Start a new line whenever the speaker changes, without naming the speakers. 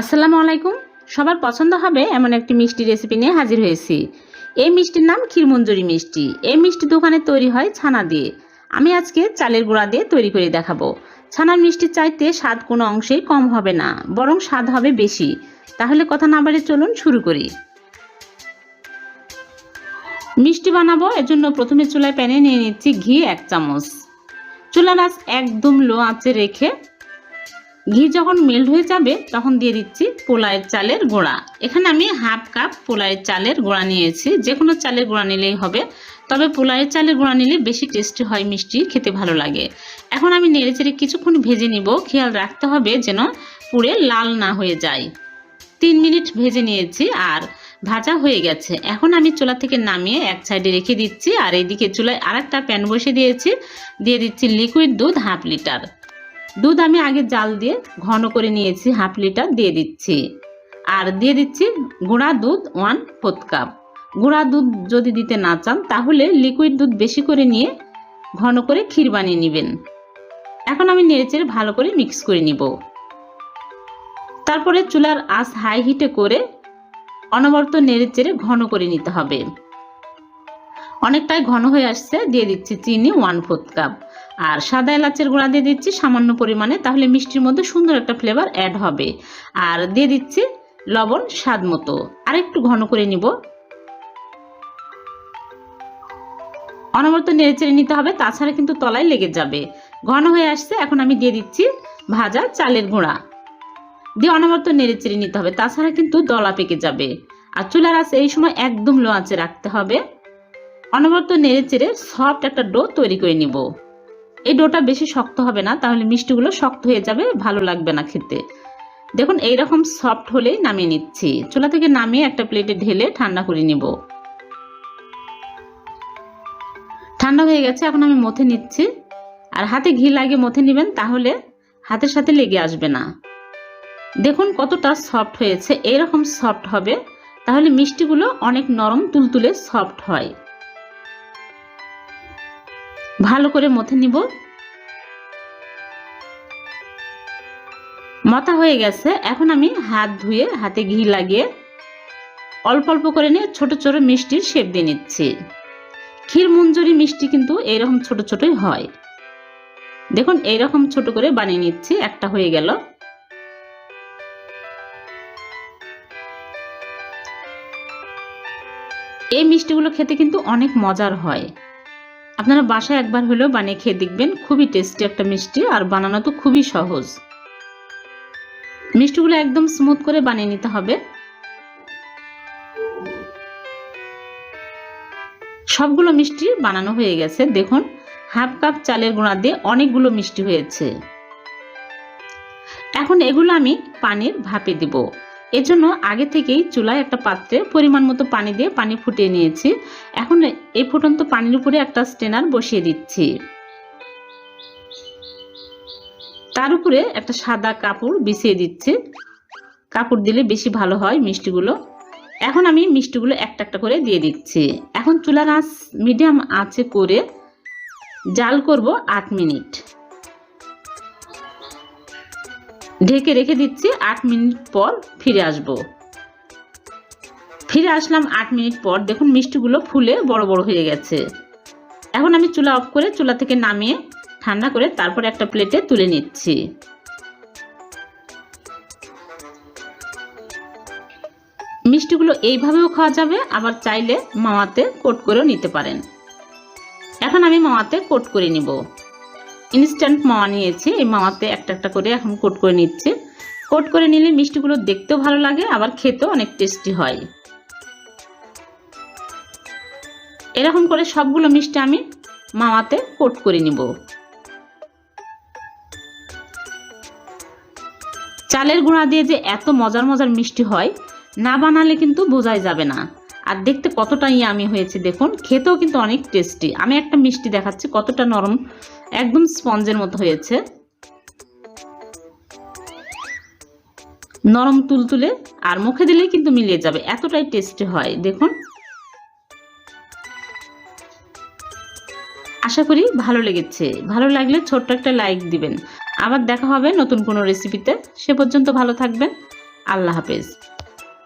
আসসালামু আলাইকুম। সবার পছন্দ হবে এমন একটি মিষ্টি রেসিপি নিয়ে হাজির হয়েছি। এই মিষ্টির নাম ক্ষীরমঞ্জুরি মিষ্টি। এই মিষ্টি দোকানে তৈরি হয় ছানা দিয়ে। আমি আজকে চালের গুঁড়া দিয়ে তৈরি করে দেখাবো। ছানার মিষ্টির চাইতে স্বাদ কোনো অংশেই কম হবে না, বরং স্বাদ হবে বেশি। তাহলে কথা না বাড়ি চলুন শুরু করি। মিষ্টি বানাবো এর জন্য প্রথমে চুলায় প্যানে নিয়ে নিচ্ছি ঘি এক চামচ। চুলার আঁচ একদম লো আঁচে রেখে ঘি যখন মেল্ট হয়ে যাবে, তখন দিয়ে দিচ্ছি পোলায়ের চালের গোড়া। এখানে আমি হাফ কাপ পোলায়ের চালের গোড়া নিয়েছি। যে কোনো চালের গোড়া নিলেই হবে। তবে পোলায়ের চালের গোড়া নিলে বেশি টেস্টি হয় মিষ্টি, খেতে ভালো লাগে। এখন আমি নেড়েচেড়ে কিছুক্ষণ ভেজে নিব। খেয়াল রাখতে হবে যেন পুড়ে লাল না হয়ে যায়। তিন মিনিট ভেজে নিয়েছি আর ভাজা হয়ে গেছে। এখন আমি চুলা থেকে নামিয়ে এক সাইডে রেখে দিচ্ছি। আর এইদিকে চুলায় আরেকটা প্যান বসে দিয়েছি। দিয়ে দিচ্ছি লিকুইড দুধ হাফ লিটার দুধ আমি আগে জাল দিয়ে ঘন করে নিয়েছি, হাফ লিটার দিয়ে দিচ্ছি। আর দিয়ে দিচ্ছি গুঁড়া দুধ, ওয়ান ফোর্থ কাপ। গুঁড়া দুধ যদি দিতে না চান, তাহলে লিকুইড দুধ বেশি করে নিয়ে ঘন করে ক্ষীর বানিয়ে নেবেন। এখন আমি নেড়েচেড়ে ভালো করে মিক্স করে নিব। তারপরে চুলার আঁচ হাই হিটে করে অনবরত নেড়েচেড়ে ঘন করে নিতে হবে। অনেকটাই ঘন হয়ে আসছে, দিয়ে দিচ্ছি চিনি, ওয়ান ফোর্থ কাপ। আর সাদা এলাচের গুঁড়া দিয়ে দিচ্ছি সামান্য পরিমাণে, তাহলে মিষ্টির মধ্যে সুন্দর একটা ফ্লেভার অ্যাড হবে। আর দিয়ে দিচ্ছি লবণ স্বাদ মতো। আর একটু ঘন করে নিব। অনবরত নেড়েচেড়ে নিতে হবে, তাছাড়া কিন্তু তলায় লেগে যাবে। ঘন হয়ে আসছে, এখন আমি দিয়ে দিচ্ছি ভাজা চালের গুঁড়া। দিয়ে অনবরত নেড়েচেড়ে নিতে হবে, তাছাড়া কিন্তু দলা পেকে যাবে। আর চুলার আছে এই সময় একদম লো আঁচে রাখতে হবে। অনবরত নেড়েচেড়ে সফট একটা ডো তৈরি করে নিব। এই ডোটা বেশি শক্ত হবে না, তাহলে মিষ্টিগুলো শক্ত হয়ে যাবে, ভালো লাগবে না খেতে। দেখুন, এইরকম সফট হলেই নামিয়ে নিচ্ছি। চুলা থেকে নামিয়ে একটা প্লেটে ঢেলে ঠান্ডা করে নিব। ঠান্ডা হয়ে গেছে, এখন আমি মথে নিচ্ছি। আর হাতে ঘি লাগিয়ে মথে নেবেন, তাহলে হাতের সাথে লেগে আসবে না। দেখুন, কতটা সফট হয়েছে। এরকম সফট হবে, তাহলে মিষ্টিগুলো অনেক নরম, তুলতুলে সফট হয়। ভালো করে মথে নিব। মথা হয়ে গেছে। এখন আমি হাত ধুয়ে, হাতে ঘি লাগিয়ে অল্প অল্প করে নিয়ে ছোট ছোট মিষ্টির শেপ দিয়ে নিচ্ছি। ক্ষীর মঞ্জুরি মিষ্টি কিন্তু এইরকম ছোট ছোটই হয়। দেখুন এইরকম ছোট করে বানিয়ে নিচ্ছি। একটা হয়ে গেল। এই মিষ্টিগুলো খেতে কিন্তু অনেক মজার হয়। আপনারা বাসায় একবার হলেও বানিয়ে খেয়ে দেখবেন, খুবই টেস্টি একটা মিষ্টি আর বানানো তো খুবই সহজ। মিষ্টিগুলো একদম স্মুথ করে বানিয়ে নিতে হবে। সবগুলো মিষ্টি বানানো হয়ে গেছে। দেখুন হাফ কাপ চালের গুঁড়া দিয়ে অনেকগুলো মিষ্টি হয়েছে। এখন এগুলো আমি পানির ভাপে দিব। এজন্য আগে থেকেই চুলায় একটা পাত্রে পরিমাণ মতো পানি দিয়ে পানি ফুটিয়ে নিয়েছি। এখন এই ফুটন্ত পানির উপরে একটা স্টেনার বসিয়ে দিচ্ছি। তার উপরে একটা সাদা কাপড় বিছিয়ে দিচ্ছি। কাপড় দিলে বেশি ভালো হয় মিষ্টিগুলো। এখন আমি মিষ্টিগুলো একটা একটা করে দিয়ে দিচ্ছি। এখন চুলার আঁচ মিডিয়াম আঁচে করে জাল করব আট মিনিট। ঢেকে রেখে দিচ্ছি, আট মিনিট পর ফিরে আসব। ফিরে আসলাম আট মিনিট পর। দেখুন, মিষ্টিগুলো ফুলে বড় বড় হয়ে গেছে। এখন আমি চুলা অফ করে চুলা থেকে নামিয়ে ঠান্ডা করে তারপর একটা প্লেটে তুলে নিচ্ছি। মিষ্টিগুলো এইভাবেও খাওয়া যাবে, আবার চাইলে মামাতে কোট করেও নিতে পারেন। এখন আমি মামাতে কোট করে নিব। ইনস্ট্যান্ট মাওয়া নিয়েছি। এই মাওয়াতে একটা একটা করে এখন কোট করে নিচ্ছে। কোট করে নিলে মিষ্টিগুলো দেখতেও ভালো লাগে, আবার খেতেও অনেক টেস্টি হয়। এরকম করে সবগুলো মিষ্টি আমি মাওয়াতে কোট করে নিব। চালের গুঁড়া দিয়ে যে এত মজার মজার মিষ্টি হয়, না বানালে কিন্তু বোঝাই যাবে না। আর দেখতে কতটা ইয়ামি হয়েছে দেখুন, খেতেও কিন্তু অনেক টেস্টি আমি একটা মিষ্টি দেখাচ্ছি কতটা নরম একদম স্পঞ্জের মতো হয়েছে। নরম তুলতুলে আর মুখে দিলেই কিন্তু মিলিয়ে যাবে, এতটাই টেস্টি হয়, দেখুন। আশা করি ভালো লেগেছে, ভালো লাগলে ছোট্ট একটা লাইক দিবেন। আবার দেখা হবে নতুন কোনো রেসিপিতে সে পর্যন্ত ভালো থাকবেন, আল্লাহ হাফেজ।